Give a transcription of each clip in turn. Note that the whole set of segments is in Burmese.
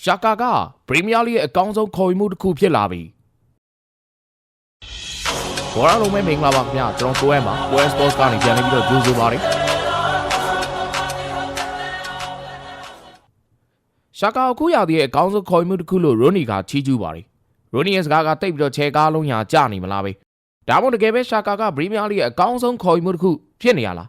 ရှာကာကပရီးမီးယားလိရဲ့အကောင်းဆုံးခေါ်ယူမှုတစ်ခုဖြစ်လာပြီဘောရလုံးမဲမင်္ဂလာပါခင်ဗျာကျွန်တော်ကိုအဲမှာ Well Sports ကနေပြန်လည်ပြီးတော့ကြိုးဆိုပါရစေရှာကာအခုရသေးရဲ့အကောင်းဆုံးခေါ်ယူမှုတစ်ခုလို့ရိုနီကချီးကျူးပါတယ်ရိုနီရဲ့စကားကတိတ်ပြီးတော့ချဲကားလုံးညာကြနေမလားပဲဒါမှမဟုတ်တကယ်ပဲရှာကာကပရီးမီးယားလိရဲ့အကောင်းဆုံးခေါ်ယူမှုတစ်ခုဖြစ်နေရလား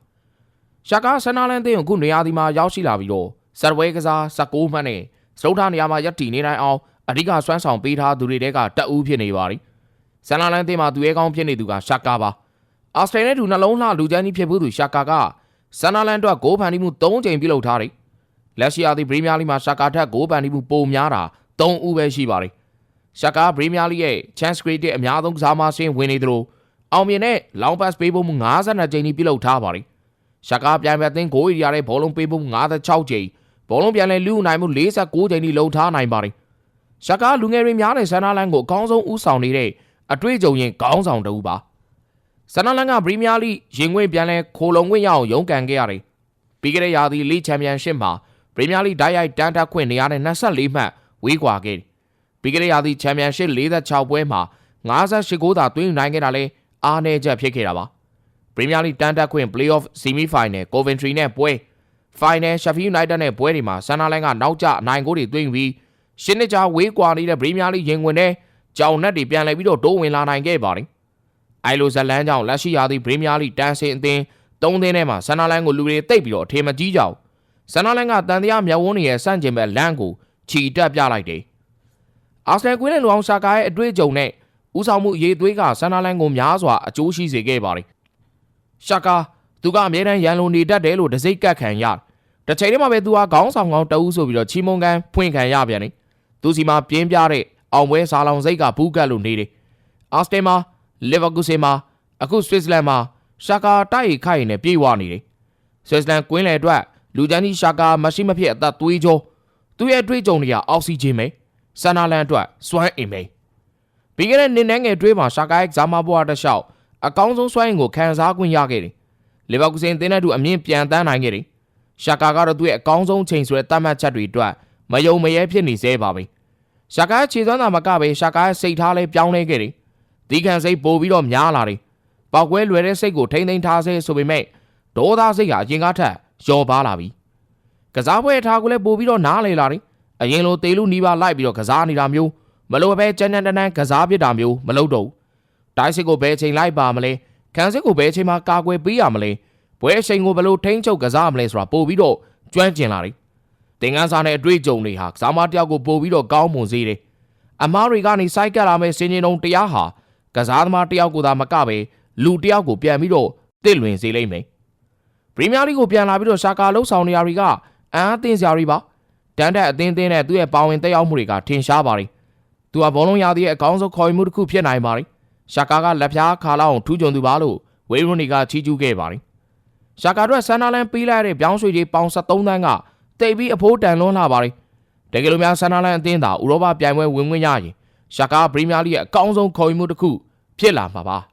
ရှာကာဆန်နာလန်တင်းကိုအခုနေရာဒီမှာရောက်ရှိလာပြီးတော့ဆတ်ဝဲကစား16မှတ်နဲ့ စတုထနေရာမှာရပ်တည်နေနိုင်အောင်အဓိကစွမ်းဆောင်ပေးထားသူတွေတဲကတက်ဦးဖြစ်နေပါသည်။ဆန်လာလန်တင်းမှာသူရဲကောင်းဖြစ်နေသူကရှာကာပါ။အော်စတြေးလျနဲ့သူနှလုံးလှလူချမ်းကြီးဖြစ်ဖို့သူရှာကာကဆန်လာလန်အတွက်ဂိုးဖန်တီးမှု3ချိန်ပြုလုပ်ထားတယ်။လက်ရှိအားဒီပရီးမီးယားလိမှာရှာကာထက်ဂိုးဖန်တီးမှုပိုများတာ3ဦးပဲရှိပါတယ်။ရှာကာပရီးမီးယားလိရဲ့ chance create အများဆုံးကစားမဆင်းဝင်နေသလိုအောင်မြင်တဲ့ long pass ပေးဖို့မှု52ချိန်ကြီးပြုလုပ်ထားပါတယ်။ရှာကာပြန်ပြသိန်းဂိုးရီရတဲ့ဘောလုံးပေးဖို့56ချိန် ဘောလုံးပြန်လဲလူနိုင်မှု46ချိန်ထိလုံထားနိုင်ပါတယ်။ရှကာလူငယ်တွေများတဲ့ဆန်နာလန်ကိုအကောင်းဆုံးဦးဆောင်နေတဲ့အတွေ့အကြုံရင်ခေါင်းဆောင်တူပါ။ဆန်နာလန်ကပရီးမီးယားလိရင်ခွင့်ပြန်လဲခိုလုံခွင့်ရအောင်ရုန်းကန်ခဲ့ရတယ်။ပြီးခဲ့တဲ့ရာသီလိချန်ပီယံရှစ်မှာပရီးမီးယားလိဓာတ်ရိုက်တန်းတက်ခွင့်နေရတဲ့24မှတ်ဝေးကွာခဲ့တယ်။ပြီးခဲ့တဲ့ရာသီချန်ပီယံရှစ်46ပွဲမှာ58ဂိုးသာသွင်းယူနိုင်ခဲ့တာလဲအားနည်းချက်ဖြစ်ခဲ့တာပါ။ပရီးမီးယားလိတန်းတက်ခွင့် Playoff Semi Final Coventry နဲ့ပွဲ Final Sheffield United နဲ့ပွဲတွေမှာဆန်နာလိုင်းကနောက်ကျအနိုင်ကိုတွေသွင်းပြီးရှင်းနှစ်ကြာဝေးကွာနေတဲ့ပရီးမီးယားလိရင်ဝင်တဲ့ကြောင်နက်တွေပြန်လည်ပြီးတော့တိုးဝင်လာနိုင်ခဲ့ပါတယ်။အိုင်လိုဇလန်ကြောင့်လက်ရှိရာသီပရီးမီးယားလိတန်းစင်အသင်း၃သင်းထဲမှာဆန်နာလိုင်းကိုလူတွေတိတ်ပြီးတော့အထင်မကြီးကြဘူး။ဆန်နာလိုင်းကတန်တရားမြောက်ဝန်းနေရဲ့စန့်ကျင်ဘက်လမ်းကိုခြီတက်ပြလိုက်တယ်။အာဆနယ်ကွင်းနဲ့လူအောင်ရှာကာရဲ့အတွေ့အကြုံနဲ့ဦးဆောင်မှုအရေးသွေးကဆန်နာလိုင်းကိုများစွာအကျိုးရှိစေခဲ့ပါတယ်။ရှာကာသူကအမြဲတမ်းရန်လိုနေတတ်တယ်လို့တစိမ့်ကတ်ခံရတယ်။ တစ်ချိန်တည်းမှာပဲသူဟာခေါင်းဆောင်ကောင်းတအူးဆိုပြီးတော့ချီမုန်ကန်ဖွင့်ခံရပြန်တယ်။သူစီမှာပြင်းပြတဲ့အောင်ပွဲစားလောင်စိတ်ကဘူးကတ်လို့နေတယ်။အာစတင်မှာလီဗာပူးစီမှာအခုဆွစ်ဇာလန်မှာရှာကာတိုက်ရိုက်ခိုက်နေပြေးဝနေတယ်။ဆွစ်ဇာလန်ကွင်းလေအတွက်လူချမ်းကြီးရှာကာမရှိမဖြစ်အသက်သွေးကြောသူ့ရဲ့အတွေ့အကြုံတွေကအောက်ဆီဂျင်ပဲ။ဆန်နာလန်အတွက်စွမ်းအင်ပဲ။ပြီးခဲ့တဲ့နှစ်နှငယ်တွေးမှာရှာကာရဲ့ဇာမဘွားတစ်လျှောက်အကောင်းဆုံးစွမ်းအင်ကိုခံစား권ရခဲ့တယ်။လီဗာပူးစင်တင်းတဲ့သူအမြင့်ပြန်တန်းနိုင်ခဲ့တယ်။ ရှာကာကတော့သူ့ရဲ့အကောင်းဆုံးချိန်ဆိုတဲ့တတ်မှတ်ချက်တွေအတွက်မယုံမရဲဖြစ်နေသေးပါပဲ။ရှာကာရဲ့ခြေစွမ်းသာမကပဲရှာကာရဲ့စိတ်ထားလည်းပြောင်းလဲခဲ့တယ်။ဒီခံစိတ်ပိုပြီးတော့များလာတယ်။ပောက်ကွဲလွယ်တဲ့စိတ်ကိုထိမ့်သိမ်းထားစေဆိုပေမဲ့ဒေါသစိတ်ကအရင်ကထက်လျော့ပါလာပြီ။ကစားပွဲအထားကိုလည်းပိုပြီးတော့နားလေလာတယ်။အရင်လိုတေလူနီးပါလိုက်ပြီးတော့ကစားနေတာမျိုးမလိုပဲကြမ်းကြမ်းတမ်းတမ်းကစားပြစ်တာမျိုးမလုပ်တော့ဘူး။တိုင်းစစ်ကိုဘယ်ချိန်လိုက်ပါမလဲ။ခံစစ်ကိုဘယ်ချိန်မှာကာကွယ်ပေးရမလဲ။ ပွဲအချိန်ကိုဘယ်လိုထိန်းချုပ်ကစားမလဲဆိုတာပို့ပြီးတော့ကျွမ်းကျင်လာတယ်။သင်ခန်းစာနဲ့အတွေ့အကြုံတွေဟာကစားမတယောက်ကိုပို့ပြီးတော့ကောင်းမွန်စေတယ်။အမားတွေကနေစိုက်ကပ်လာမဲ့စင်ကျင်တုံတရားဟာကစားသမားတယောက်ကိုသာမကပဲလူတယောက်ကိုပြန်ပြီးတော့တစ်လွင်စေလိမ့်မယ်။ပရီးမီးယားလိကိုပြန်လာပြီးတော့ရှာကာလုံးဆောင်နေရတွေကအန်းအသင်းစရာတွေပါ။တန်းတက်အသင်းသင်းနဲ့သူ့ရဲ့ပါဝင်တက်ရောက်မှုတွေကထင်ရှားပါတယ်။သူကဘောလုံးရသည်ရဲ့အကောင်းဆုံးခေါ်ယူမှုတစ်ခုဖြစ်နိုင်ပါတယ်။ရှာကာကလက်ဖျားခါလောက်အောင်ထူးချွန်သူပါလို့ဝေးရွန်နီကချီးကျူးခဲ့ပါတယ်။ ရှာကာတို့ဆန်နာလန်ပေးလိုက်တဲ့ပြောင်းရွှေကြီးပေါင်73တန်းကတိတ်ပြီးအဖိုးတန်လွန်းလာပါတယ်။တကယ်လို့များဆန်နာလန်အသင်းသာဥရောပပြိုင်ပွဲဝင်ခွင့်ရရင်ရှာကာပရီးမီးယားလိရဲ့အကောင်းဆုံးခေါ်ယူမှုတစ်ခုဖြစ်လာမှာပါ။